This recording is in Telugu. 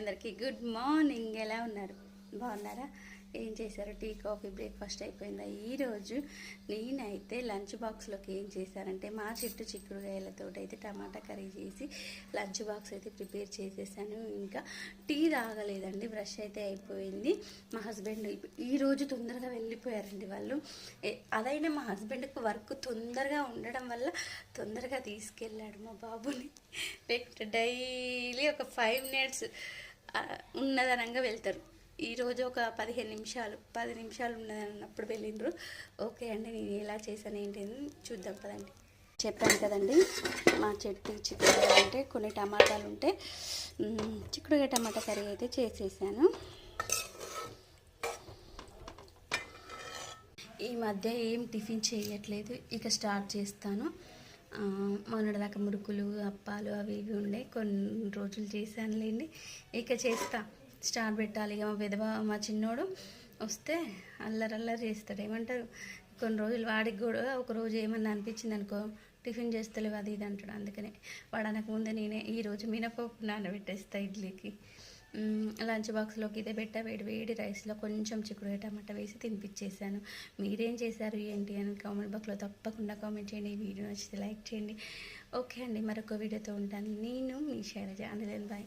అందరికీ గుడ్ మార్నింగ్. ఎలా ఉన్నారు? బాగున్నారా? ఏం చేశారు? టీ కాఫీ బ్రేక్ఫాస్ట్ అయిపోయిందా? ఈరోజు నేనైతే లంచ్ బాక్స్లోకి ఏం చేశానంటే మా చెట్టు చిక్కుడుగాయలతో అయితే టమాటా కర్రీ చేసి లంచ్ బాక్స్ అయితే ప్రిపేర్ చేసేసాను. ఇంకా టీ తాగలేదండి. బ్రష్ అయితే అయిపోయింది. మా హస్బెండ్ ఈరోజు తొందరగా వెళ్ళిపోయారండి వాళ్ళు. అదైనా మా హస్బెండ్కి వర్క్ తొందరగా ఉండడం వల్ల తొందరగా తీసుకెళ్ళాడు మా బాబుని. లేకపోతే డైలీ ఒక ఫైవ్ మినిట్స్ ఉన్నదనంగా వెళ్తారు. ఈరోజు ఒక పదిహేను నిమిషాలు పది నిమిషాలు ఉన్నదన్నప్పుడు వెళ్ళిండ్రు. ఓకే అండి నేను ఎలా చేశాను ఏంటి అని చూద్దాం కదండి చెప్పాను కదండి మా చెట్టు చిక్కుడుగా అంటే కొన్ని టమాటాలు ఉంటే చిక్కుడుగా టమాటా కర్రీ అయితే చేసేసాను. ఈ మధ్య ఏం టిఫిన్ చేయట్లేదు ఇక స్టార్ట్ చేస్తాను. మొన్నటిదాకా మురుకులు అప్పాలు అవి ఇవి ఉండే కొన్ని రోజులు చేశానులేండి. ఇక చేస్తా. స్టార్ట్ పెట్టాలి. ఇక మా పెదవ మా చిన్నోడు వస్తే అల్లరి అల్లరి చేస్తాడు. ఏమంటారు? కొన్ని రోజులు వాడికి కూడా ఒక రోజు ఏమన్నా అనిపించింది అనుకో టిఫిన్ చేస్తలేవు అది ఇది అంటాడు. అందుకనే వాడు అనక ముందే నేనే ఈరోజు మినపప్పు నానబెట్టేస్తా ఇడ్లీకి. లంచ్ బాక్స్లోకి ఇదే పెట్టా వేడి వేడి రైస్లో కొంచెం చిక్కుడు టమాటా వేసి తినిపించేసాను మీరేం చేశారు ఏంటి అని కామెంట్ బాక్స్లో తప్పకుండా కామెంట్ చేయండి. ఈ వీడియో నచ్చితే లైక్ చేయండి. ఓకే అండి మరొక వీడియోతో ఉంటాను. నేను మీ శైలజ. అందులో బాయ్